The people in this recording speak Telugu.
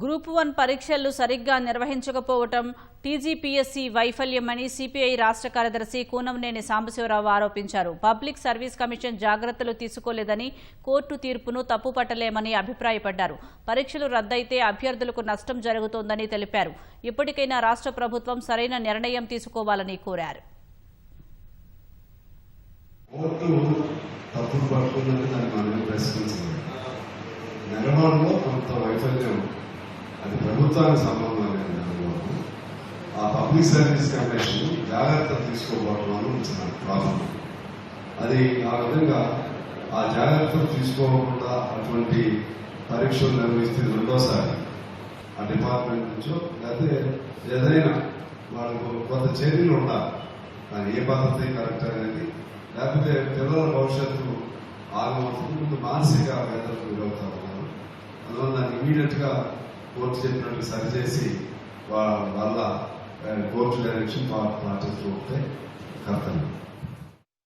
గ్రూప్ వన్ పరీక్షలు సరిగ్గా నిర్వహించకపోవటం టీజీపీఎస్సీ వైఫల్యమని సిపిఐ రాష్ట్ర కార్యదర్శి కూనంనేని సాంబశివరావు ఆరోపించారు. పబ్లిక్ సర్వీస్ కమిషన్ జాగ్రత్తలు తీసుకోలేదని కోర్టు తీర్పును తప్పుపట్టలేమని అభిప్రాయపడ్డారు. పరీక్షలు రద్దయితే అభ్యర్థులకు నష్టం జరుగుతోందని తెలిపారు. ఇప్పటికైనా రాష్ట్ర ప్రభుత్వం సరైన నిర్ణయం తీసుకోవాలని కోరారు. కోర్టు కొంత వైఫల్యం అది ప్రభుత్వానికి సంబంధం లేని నిర్వహణ ఆ పబ్లిక్ సర్వీస్ కమిషన్ జాగ్రత్తలు తీసుకోవడం వల్ల ప్రాబ్లం. అది ఆ విధంగా ఆ జాగ్రత్తలు తీసుకోకుండా అటువంటి పరీక్షలు నిర్వహిస్తే రెండోసారి. ఆ డిపార్ట్మెంట్ నుంచో లేకపోతే ఏదైనా వాళ్ళకు కొంత చర్యలు ఉండాలి. కానీ ఏ పద్ధతి కరెక్ట్ అనేది లేకపోతే పిల్లల భవిష్యత్తు ఆగమవుతుంది ముందు మానసిక వేదనకు గురవుతా ఉన్నారు అందువల్ల దాన్ని ఇమీడియట్గా కోర్టు చెప్పినట్టు సరిచేసి వాళ్ళ కోర్టు డైరెక్షన్ పా- పాటిస్తూ ఉంటే